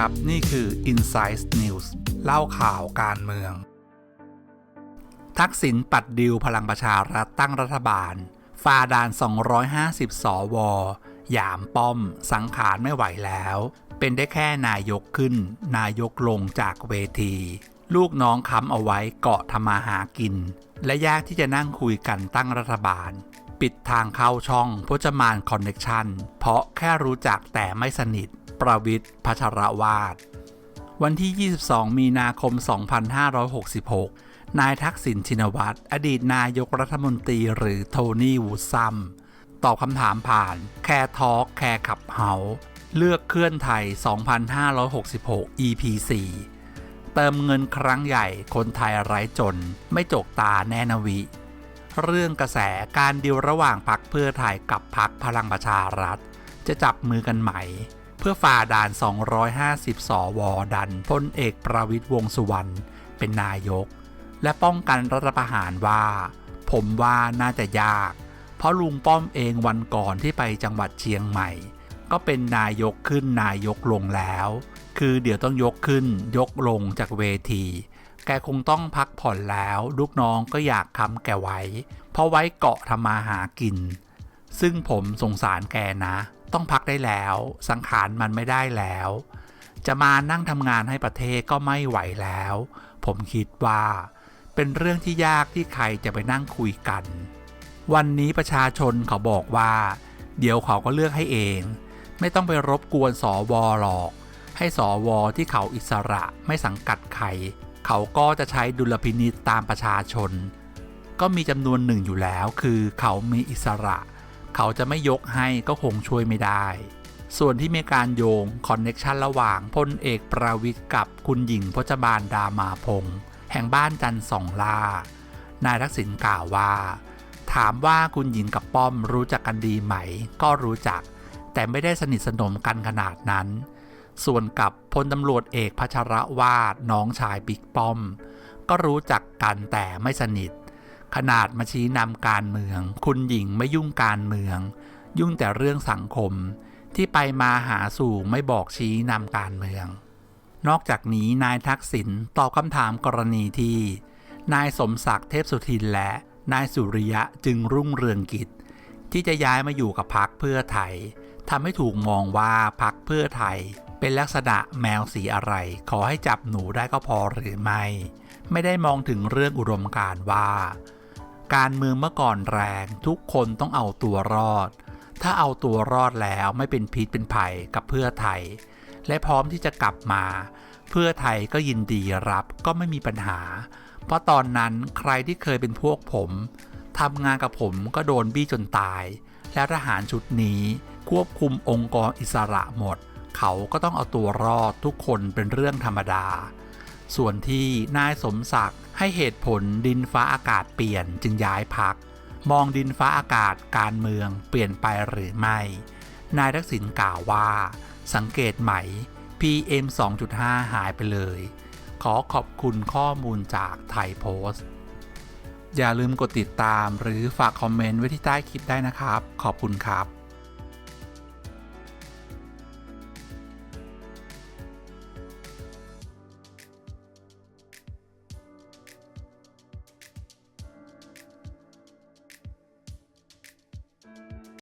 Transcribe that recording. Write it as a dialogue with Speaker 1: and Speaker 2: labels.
Speaker 1: ครับ นี่คือ Insight News เล่าข่าวการเมือง ทักษิณปัดดิวพลังประชารัฐตั้งรัฐบาลฟาดาน 250 สวหยามป้อม สังขารไม่ไหวแล้ว เป็นได้แค่นายกขึ้น นายกลงจากเวที ลูกน้องค้ำเอาไว้เกาะทำมาหากิน และยากที่จะนั่งคุยกันตั้งรัฐบาล ปิดทางเข้าช่องพจมานคอนเน็กชันเพราะแค่รู้จักแต่ไม่สนิท ประวิทย์พัชรวาด วันที่ 22 มีนาคม 2566 นายทักษิณชินวัตร อดีตนายกรัฐมนตรีหรือโทนี่วูดซัม ตอบคำถามผ่านแคร์ทอล์กแคร์ขับเฮาเลือกเคลื่อนไทย 2566 EP 4 เติมเงินครั้งใหญ่คนไทยไร้จน ไม่จกตาแน่นวิ เรื่องกระแสการดิวระหว่างพักเพื่อไทยกับพักพลังประชารัฐ จะจับมือกันไหม เพื่อฝ่าด่าน 250 สว ดันพลเอกประวิตยวงสุวรรณเป็นนายก และป้องกันรัฐประหารว่า ผมว่าน่าจะยาก เพราะลุงป้อมเองวันก่อนที่ไปจังหวัดเชียงใหม่ ก็เป็นนายกขึ้นนายกลงแล้ว คือเดี๋ยวต้องยกขึ้นยกลงจากเวที แกคงต้องพักผ่อนแล้ว ลูกน้องก็อยากค้ำแกไว้ เพราะไว้เกาะทำมาหากิน ซึ่งผมสงสารแกนะต้องพักได้แล้ว สังขารมันไม่ได้แล้ว จะมานั่งทำงานให้ประเทศก็ไม่ไหวแล้ว ผมคิดว่า เป็นเรื่องที่ยากที่ใครจะไปนั่งคุยกัน วันนี้ประชาชนเขาบอกว่า เดี๋ยวเขาก็เลือกให้เอง ไม่ต้องไปรบกวนสอวอหรอก ให้สอวอที่เขาอิสระไม่สังกัดใคร เขาก็จะใช้ดุลพินิษตามประชาชน ก็มีจำนวนหนึ่งอยู่แล้วคือเขามีอิสระเขาจะไม่ยกให้ก็คงช่วยไม่ได้ ส่วนที่มีการโยงคอนเน็ชันระหว่างพลเอกประวิทย์กับคุณหญิงพจบาลดามาพงษ์แห่งบ้านจันทร์สองล่า นายทักษิณกล่าวว่า ถามว่าคุณหญิงกับป้อมรู้จักกันดีไหม ก็รู้จัก แต่ไม่ได้สนิทสนมกันขนาดนั้น ส่วนกับพลตำรวจเอกพัชรวาดน้องชายบิ๊กป้อม ก็รู้จักกันแต่ไม่สนิท ขนาดมาชี้นำการเมือง คุณหญิงไม่ยุ่งการเมือง ยุ่งแต่เรื่องสังคม ที่ไปมาหาสู่ไม่บอกชี้นำการเมือง นอกจากนี้นายทักษิณตอบคำถามกรณีที่ นายสมศักดิ์เทพสุทินและนายสุริยะจึงรุ่งเรืองกิจ ที่จะย้ายมาอยู่กับพักเพื่อไทยทำให้ถูกมองว่าพักเพื่อไทย เป็นลักษณะแมวสีอะไร ขอให้จับหนูได้ก็พอหรือไม่ ไม่ได้มองถึงเรื่องอุดมการว่า การเมืองเมื่อก่อนแรงทุกคนต้องเอาตัวรอด ถ้าเอาตัวรอดแล้วไม่เป็นพิษเป็นภัยกับเพื่อไทย และพร้อมที่จะกลับมา เพื่อไทยก็ยินดีรับก็ไม่มีปัญหา เพราะตอนนั้นใครที่เคยเป็นพวกผมทำงานกับผมก็โดนบี้จนตาย แล้วทหารชุดนี้ควบคุมองค์กรอิสระหมด เขาก็ต้องเอาตัวรอดทุกคนเป็นเรื่องธรรมดา ส่วนที่นายสมศักดิ์ให้เหตุผลดินฟ้าอากาศเปลี่ยนจึงย้ายพัก มองดินฟ้าอากาศการเมืองเปลี่ยนไปหรือไม่ นายทักษิณกล่าวว่า สังเกตไหม PM 2.5 หายไปเลย ขอขอบคุณข้อมูลจากไทยโพสต์อย่าลืมกดติดตามหรือฝากคอมเมนต์ไว้ที่ใต้คลิปได้นะครับ ขอบคุณครับ